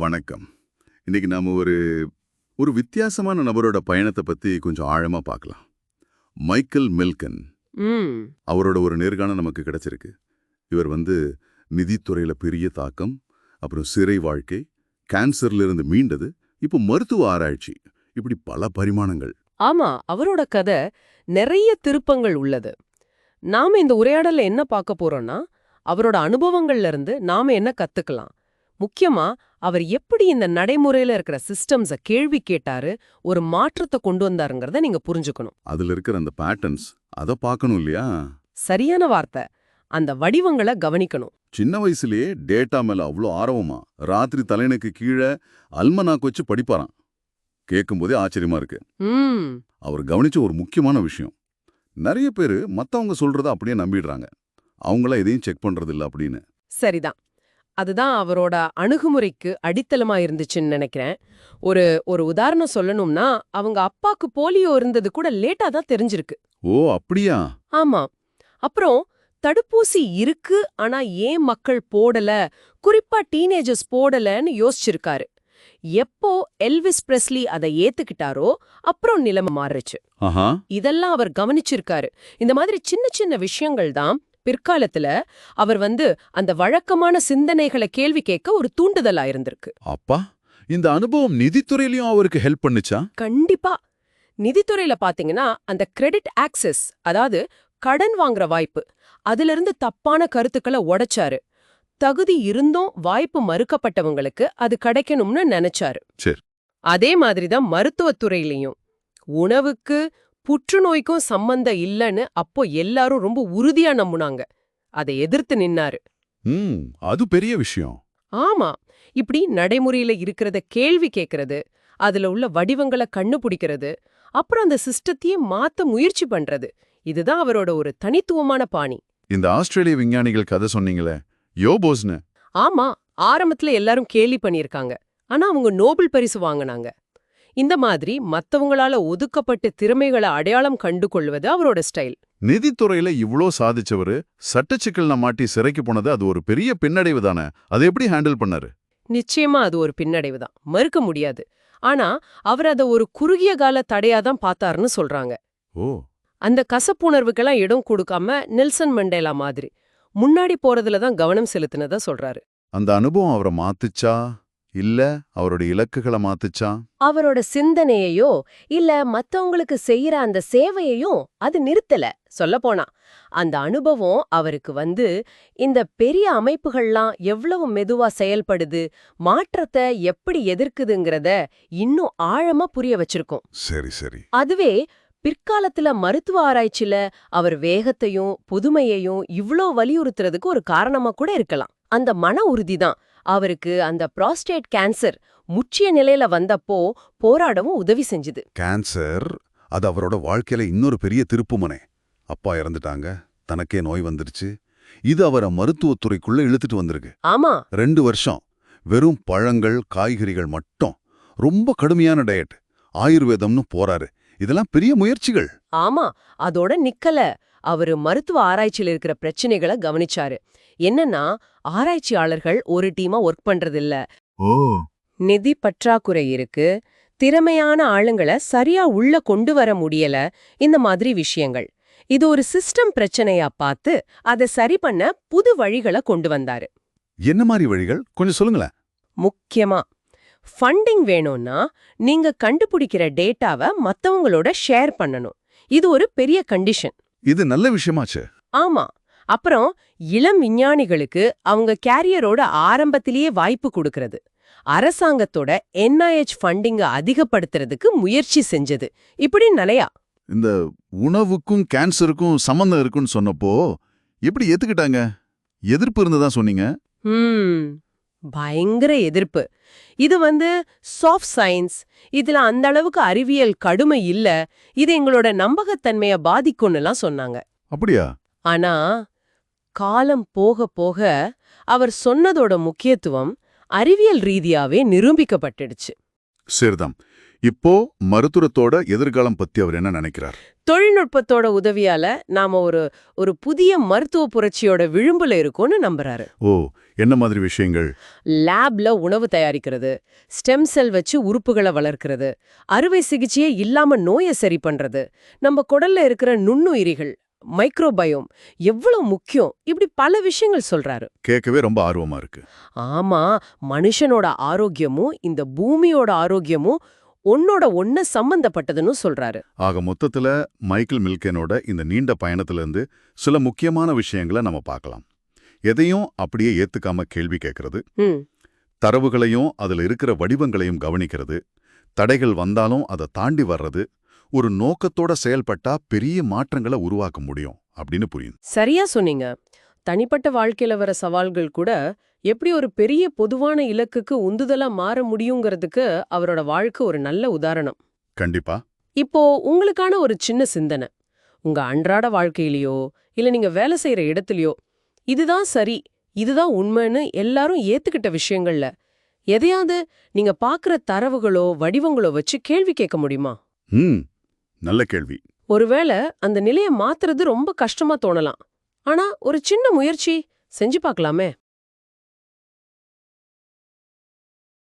வணக்கம். இன்னைக்கு நாம ஒரு ஒரு வித்தியாசமான நபரோட பயணத்தை பத்தி கொஞ்சம் ஆழமா பார்க்கலாம் மைக்கேல் மில்கன். அவரோட ஒரு நேர்காணல் நமக்கு கிடைச்சிருக்கு. இவர் வந்து நிதித்துறையில பெரிய தாக்கம் அப்புறம் சிறை வாழ்க்கை கேன்சர்ல இருந்து மீண்டது இப்போ மருத்துவ ஆராய்ச்சி இப்படி பல பரிமாணங்கள். ஆமா அவரோட கதை நிறைய திருப்பங்கள் உள்ளது. நாம இந்த உரையாடல்ல என்ன பார்க்க போறோம்னா அவரோட அனுபவங்கள்ல இருந்து நாம என்ன கத்துக்கலாம்? முக்கியமா அவர் எப்படி இந்த நடைமுறையில இருக்கிற சிஸ்டம்ஸ கேள்வி கேட்டாரு ஒரு மாற்றத்தை கொண்டு வந்தாருங்கிறத நீங்க புரிஞ்சுக்கணும். அதுல இருக்கிற அந்த பேட்டர்ன்ஸ் அதை பார்க்கணும் இல்லையா? சரியான வார்த்தை. அந்த வடிவங்களை கவனிக்கணும். சின்ன வயசுலயே டேட்டா மேல அவ்வளோ ஆர்வமா ராத்திரி தலையணைக்கு கீழே அல்மனாக்கு வச்சு படிப்பாராம். கேட்கும்போதே ஆச்சரியமா இருக்கு. அவர் கவனிச்ச ஒரு முக்கியமான விஷயம். நிறைய பேர் மத்தவங்க சொல்றத அப்படியே நம்பிடுறாங்க. அவங்கள எதையும் செக் பண்றது இல்ல அப்படின்னு. சரிதான். அதுதான் அவரோட அணுகுமுறைக்கு அடித்தளமா இருந்துச்சுன்னு நினைக்கிறேன். ஒரு ஒரு உதாரணம் சொல்லணும்னா அவங்க அப்பாக்கு போலியோ இருந்தது கூட லேட்டா தான் தெரிஞ்சிருக்கு. ஓ அப்படியா? ஆமா. அப்புறம் தடுப்பூசி இருக்கு ஆனா ஏன் மக்கள் போடல? குறிப்பா டீனேஜர்ஸ் போடலன்னு யோசிச்சிருக்காரு. எப்போ எல்விஸ் பிரெஸ்லி அதை ஏத்துக்கிட்டாரோ அப்புறம் நிலைமை மாறுச்சு. இதெல்லாம் அவர் கவனிச்சிருக்காரு. இந்த மாதிரி சின்ன சின்ன விஷயங்கள் தான் பிற்காலத்துல அவர் வந்து அந்த வழக்கமான சிந்தனைகளை கேள்வி கேட்க ஒரு தூண்டுதலா இருந்திருக்கு அப்பா இந்த அனுபவம் நிதித்துறையிலயும் அவருக்கு ஹெல்ப் பண்ணுச்சா? கண்டிப்பா. நிதித்துறையில பாத்தீங்கன்னா அந்த கிரெடிட் ஆக்சஸ் அதாவது கடன் வாங்குற வாய்ப்பு அதிலிருந்து தப்பான கருத்துக்களை உடைச்சாரு. தகுதி இருந்தும் வாய்ப்பு மறுக்கப்பட்டவங்களுக்கு அது கிடைக்கணும்னு நினைச்சாரு. சரி. அதே மாதிரிதான் மருத்துவத்துறையிலையும். உணவுக்கு புற்றுநோய்க்கும் சம்பந்தம் இல்லைன்னு அப்போ எல்லாரும் ரொம்ப உறுதியா நம்புனாங்க. அதை எதிர்த்து நின்னாரு. ம் அது பெரிய விஷயம். ஆமா இப்படி நடைமுறையில இருக்கிறத கேள்வி கேட்கறது அதுல உள்ள வடிவங்களை கண்டுபிடிக்கிறது அப்புறம் அந்த சிஸ்டத்தையே மாத்த முயற்சி பண்றது இதுதான் அவரோட ஒரு தனித்துவமான பாணி. இந்த ஆஸ்திரேலிய விஞ்ஞானிகள் கதை சொன்னீங்களே யோபோஸ்னு. ஆமா ஆரம்பத்துல எல்லாரும் கேலி பண்ணியிருக்காங்க ஆனா அவங்க நோபல் பரிசு வாங்குனாங்க. இந்த மாதிரி மத்தவங்களால ஒதுக்கப்பட்ட திறமைகளை அடையாளம் கண்டு கொள்வது அவரோட ஸ்டைல். நிதித்துறையில இவ்ளோ சாதிச்சவரு சட்டச்சிக்கல்ல மாட்டி சிறைக்கு போனது அது ஒரு பெரிய பின்னடைவு தானே அதை எப்படி ஹேண்டில் பண்ணாரு? நிச்சயமா அது ஒரு பின்னடைவு தான் மறுக்க முடியாது. ஆனா அவர் அதை ஒரு குறுகிய கால தடையாதான் பார்த்தாருன்னு சொல்றாங்க. ஓ. அந்த கசப்புணர்வுக்கெல்லாம் இடம் கொடுக்காம நெல்சன் மண்டேலா மாதிரி முன்னாடி போறதுல தான் கவனம் செலுத்தினதா சொல்றாரு. அந்த அனுபவம் அவரை மாத்துச்சா? இல்ல அவரோட இலக்குகளை மாத்துச்சா? அவரோட சிந்தனையையோ இல்ல மத்தவங்களுக்கு செய்யற அந்த சேவையையும் அது நிறுத்தல சொல்லப்போனா அந்த அனுபவம் அவருக்கு வந்து இந்த பெரிய அமைப்புகள்லாம் எவ்வளவு மெதுவா செயல்படுது மாற்றத்தை எப்படி எதிர்க்குதுங்கிறத இன்னும் ஆழமா புரிய வச்சிருக்கோம். சரி சரி. அதுவே பிற்காலத்துல மருத்துவ ஆராய்ச்சியில அவர் வேகத்தையும் புதுமையையும் இவ்ளோ வலியுறுத்துறதுக்கு ஒரு காரணமா கூட இருக்கலாம். அந்த மன உறுதிதான் அவருக்கு அந்த ப்ராஸ்டேட் கேன்சர் முற்றிய நிலையில வந்தப்போ போராடவும் உதவி செஞ்சுது. கேன்சர் அது அவரோட வாழ்க்கையில இன்னொரு பெரிய திருப்புமுனை. அப்பா இறந்துட்டாங்க தனக்கே நோய் வந்துருச்சு இது அவரை மருத்துவத்துறைக்குள்ள இழுத்துட்டு வந்திருக்கு. ஆமா. ரெண்டு வருஷம் வெறும் பழங்கள் காய்கறிகள் மட்டும். ரொம்ப கடுமையான டயட் ஆயுர்வேதம்னு போறாரு. இதெல்லாம் பெரிய முயற்சிகள். ஆமா அதோட நிக்கல. அவரு மருத்துவ ஆராய்ச்சியில இருக்கிற பிரச்சனைகளை கவனிச்சாரு. என்னன்னா ஆராய்ச்சியாளர்கள் ஒரு டீமா ஒர்க் பண்றதில்ல. நிதி பற்றாக்குறை இருக்கு. திறமையான ஆளுங்களை சரியா உள்ள கொண்டு வர முடியல. இந்த மாதிரி விஷயங்கள். இது ஒரு சிஸ்டம் பிரச்சனையா பார்த்து அதை சரி பண்ண புது வழிகளை கொண்டு வந்தாரு. என்ன மாதிரி வழிகள்? கொஞ்சம் சொல்லுங்களேன். முக்கியமா ஃபண்டிங் வேணும்னா நீங்க கண்டுபிடிக்கிற டேட்டாவை மத்தவங்களோட ஷேர் பண்ணணும். இது ஒரு பெரிய கண்டிஷன் இது நல்ல விஷயமாச்சு. ஆமா. அப்புறம் இளம் விஞ்ஞானிகளுக்கு அவங்க கேரியரோட ஆரம்பத்திலேயே வாய்ப்பு கொடுக்கறது. அரசாங்கத்தோட என்ஐஹெச் ஃபண்டிங்க அதிகப்படுத்துறதுக்கு முயற்சி செஞ்சது. இப்படி நிறையா இந்த உணவுக்கும் கேன்சருக்கும் சம்பந்தம் இருக்குன்னு சொன்னப்போ எப்படி ஏத்துக்கிட்டாங்க? எதிர்ப்பு இருந்ததா சொன்னீங்க? பயங்கர எதிர்ப்பு. இது வந்து சாஃப்ட் சயின்ஸ் இதுல அந்த அளவுக்கு அறிவியல் கடுமை இல்ல. இது எங்களோட நம்பகத்தன்மைய பாதிக்கும்னுலாம் சொன்னாங்க. அப்படியா? ஆனா காலம் போக போக அவர் சொன்னதோட முக்கியத்துவம் அறிவியல் ரீதியாவே நிரூபிக்கப்பட்டுடுச்சு. சரிதான். இப்போ மருத்துவத்தோட எதிர்காலம் பத்தி அவர் என்ன நினைக்கிறார்? தொழில்நுட்பத்தோட உதவியால நாம ஒரு ஒரு புதிய மருத்துவ புரட்சியோட விளிம்புல இருக்கோம்னு நம்புறாரு. ஓ என்ன மாதிரி விஷயங்கள்? லேப்ல உணவு தயாரிக்கிறது ஸ்டெம் செல் வச்சு உறுப்புகளை வளர்க்கிறது அறுவை சிகிச்சையே இல்லாம நோயை சரி பண்றது நம்ம குடல்ல இருக்கிற நுண்ணுயிரிகள் மைக்ரோபயோம் எவ்வளவு முக்கியம்? இப்படி பல விஷயங்கள் சொல்றாரு. கேட்கவே ரொம்ப ஆர்வமா இருக்கு. ஆமா மனுஷனோட ஆரோக்கியமும் இந்த பூமியோட ஆரோக்கியமும் ஒன்னோட ஒன்ன சம்பந்தப்பட்டதுன்னு சொல்றாரு. ஆக மொத்தத்துல மைக்கேல் மில்கேனோட இந்த நீண்ட பயணத்துல இருந்து சில முக்கியமான விஷயங்களை நம்ம பார்க்கலாம். எதையும் அப்படியே ஏத்துக்காம கேள்வி கேட்கறது தரவுகளையும் அதுல இருக்கிற வடிவங்களையும் கவனிக்கிறது தடைகள் வந்தாலும் அதை தாண்டி வர்றது ஒரு நோக்கத்தோட செயல்பட்டா பெரிய மாற்றங்களை உருவாக்க முடியும் அப்படின்னு புரியுது. சரியா சொன்னீங்க. தனிப்பட்ட வாழ்க்கையில வர சவால்கள் கூட எப்படி ஒரு பெரிய பொதுவான இலக்குக்கு உந்துதலா மாற முடியுங்கிறதுக்கு அவரோட வாழ்க்கை ஒரு நல்ல உதாரணம். கண்டிப்பா. இப்போ உங்களுக்கான ஒரு சின்ன சிந்தனை. உங்க அன்றாட வாழ்க்கையிலயோ இல்ல நீங்க வேலை செய்யற இடத்துலயோ இதுதான் சரி இதுதான் உண்மைன்னு எல்லாரும் ஏத்துக்கிட்ட விஷயங்கள்ல எதையாவது நீங்க பாக்குற தரவுகளோ வடிவங்களோ வச்சு கேள்வி கேட்க முடியுமா? ம் நல்ல கேள்வி. ஒருவேளை அந்த நிலைய மாத்துறது ரொம்ப கஷ்டமா தோணலாம். ஆனா ஒரு சின்ன முயற்சி செஞ்சு பார்க்கலாமே.